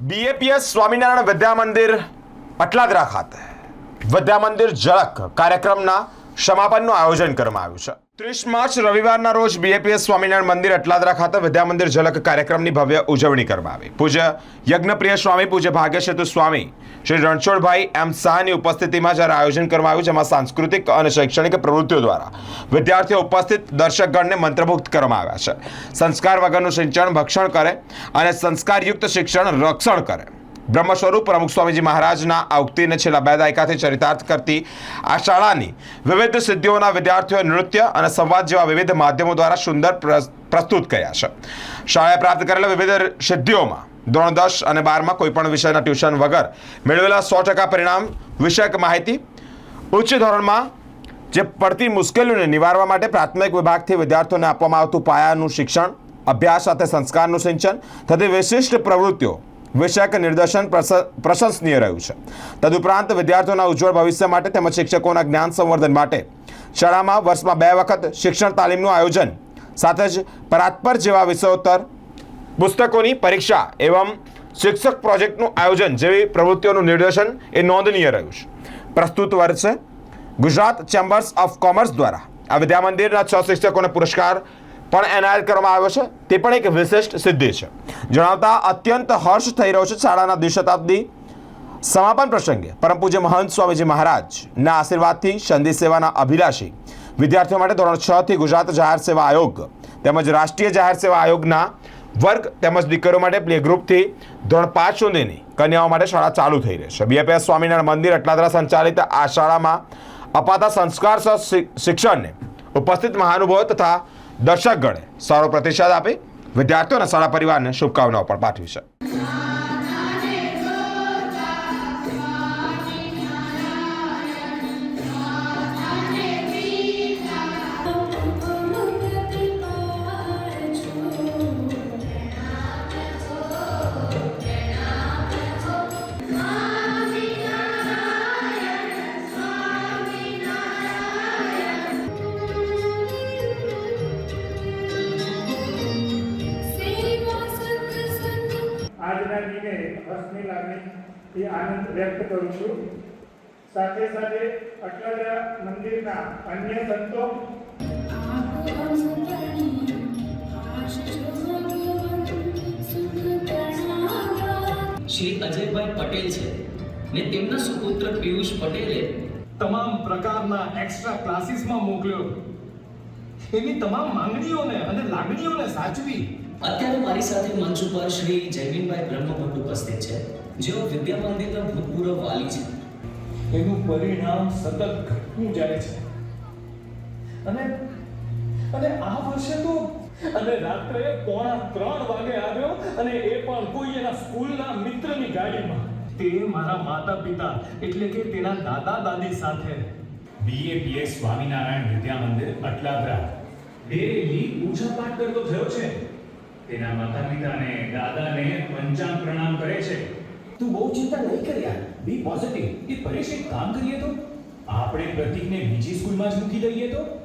BAPS Swaminarayan Vidya Mandir પટલાદરા ખાતે. વિદ્યા મંદિર ઝળક કાર્યક્રમના સમાપનનું આયોજન કરવામાં આવ્યું છે. ત્રીસ માર્ચ રવિવારના રોજ બીએપીએસ સ્વામિનારાયણ મંદિર અટલાદરા ખાતે વિદ્યા મંદિર ઝલક કાર્યક્રમની ભવ્ય ઉજવણી કરવામાં આવી. પૂજ્ય યજ્ઞપ્રિય સ્વામી, પૂજ્ય ભાગ્યસેતુ સ્વામી, શ્રી રણછોડભાઈ એમ શાહની ઉપસ્થિતિમાં જ્યારે આયોજન કરવામાં આવ્યું, જેમાં સાંસ્કૃતિક અને શૈક્ષણિક પ્રવૃત્તિઓ દ્વારા વિદ્યાર્થીઓ ઉપસ્થિત, દર્શકગણને મંત્રમુગ્ધ કરવામાં આવ્યા છે. સંસ્કાર વગરનું સિંચન, ભક્ષણ કરે અને સંસ્કારયુક્ત શિક્ષણ, રક્ષણ કરે. બ્રહ્મ સ્વરૂપ પ્રમુખ સ્વામીજી મહારાજના આ ઉક્તિને છેલ્લા બે દાયકાથી ચરિતાર્થ કરતી આ શાળાની વિવિધ સિદ્ધિઓના વિદ્યાર્થીઓએ નૃત્ય અને સંવાદ જેવા વિવિધ માધ્યમો દ્વારા સુંદર પ્રસ- પ્રસ્તુત કર્યા છે. શાળાએ પ્રાપ્ત કરેલા વિવિધ સિદ્ધિઓમાં ધોરણ દસ અને બારમાં કોઈપણ વિષયના ટ્યુશન વગર મેળવેલા સો ટકા પરિણામ, વિષયક માહિતી, ઉચ્ચ ધોરણમાં જે પડતી મુશ્કેલીઓને નિવારવા માટે પ્રાથમિક વિભાગથી વિદ્યાર્થીઓને આપવામાં આવતું પાયાનું શિક્ષણ, અભ્યાસ સાથે સંસ્કારનું સિંચન તથા વિશિષ્ટ પ્રવૃત્તિઓ વિષયક નિર્દેશન પ્રશ- પ્રશંસનીય રહ્યું છે. તદુપરાંત વિદ્યાર્થીઓના ઉજ્જવળ ભવિષ્ય માટે તેમજ શિક્ષકોના જ્ઞાન સંવર્ધન માટે શાળામાં વર્ષમાં બે વખત શિક્ષણ તાલીમનું આયોજન, સાથે જ પરાત્પર જેવા વિષયોત્તર, પુસ્તકોની પરીક્ષા એવમ શિક્ષક પ્રોજેક્ટનું આયોજન જેવી પ્રવૃત્તિઓનું નિર્દેશન એ નોંધનીય રહ્યું છે. પ્રસ્તુત વર્ષે ગુજરાત ચેમ્બર્સ ઓફ કોમર્સ દ્વારા આ વિદ્યામંદિરના છ શિક્ષકોને પુરસ્કાર પણ એનાયત કરવામાં આવ્યો છે. તે પણ એક વિશિષ્ટ સિદ્ધિ છે. જણાવતા અત્યંત હર્ષ થઈ રહ્યો છે શાળાના દ્વિશતાબ્દી સમાપન પ્રસંગે. પરમ પૂજ્ય મહંત સ્વામીજી મહારાજના આશીર્વાદથી સંધિ સેવાના અભિલાષી વિદ્યાર્થીઓ માટે ધોરણ છ થી ગુજરાત જાહેર સેવા આયોગ તેમજ રાષ્ટ્રીય જાહેર સેવા આયોગના વર્ગ તેમજ દીકરીઓ માટે પ્લે ગ્રુપથી ધોરણ પાંચ સુધીની કન્યાઓ માટે શાળા ચાલુ થઈ રહી છે. બીએપીએસ સ્વામિનારાયણ મંદિર અટલાદરા સંચાલિત આ શાળામાં અપાતા સંસ્કાર સહ શિક્ષણને ઉપસ્થિત મહાનુભાવો તથા દર્શકગણે સારો પ્રતિસાદ આપી વિદ્યાર્થીઓ અને શાળા પરિવારને શુભકામનાઓ પણ પાઠવી છે હર્ષની લાગણી એ આનંદ વ્યક્ત કરું છું. સાથે સાથે અટલાદરા મંદિરના અન્ય સંતો શ્રી અજયભાઈ પટેલ છે ને તેમના સુપુત્ર પિયુષ પટેલે તમામ પ્રકારના એક્સ્ટ્રા ક્લાસીસમાં મોકલ્યો. એની તમામ માંગણીઓને અને લાગણીઓને સાચવી અત્યારે મારી સાથે મંચ ઉપર શ્રી જયમીનભાઈ બ્રહ્મભટ્ટ ઉપસ્થિત છે. જેઓ વિદ્યા મંદિરના ભૂતપૂર્વ વાલી છે. એનું પરિણામ સતત ઘટતું જાય છે. અને અને આ વર્ષે તો અને રાત્રે પોણા ત્રણ વાગે આવ્યો અને એ પણ કોઈ એના સ્કૂલના મિત્રની ગાડીમાં. તે મારા માતા પિતા એટલે કે તેના દાદા દાદી સાથે બીએપીએસ સ્વામિનારાયણ વિદ્યા મંદિર અટલાદરા. ડેલી પૂજા પાઠ કરતો થયો છે. તેના માતા પિતાને દાદાને પંચાંગ પ્રણામ કરે છે. તું બહુ ચિંતા નહીં કર યાર. બી પોઝિટિવ એ પરેશ એક કામ કરીએ તો? આપણે પ્રતિકને બીજી સ્કૂલમાં જ મૂકી દઈએ તો?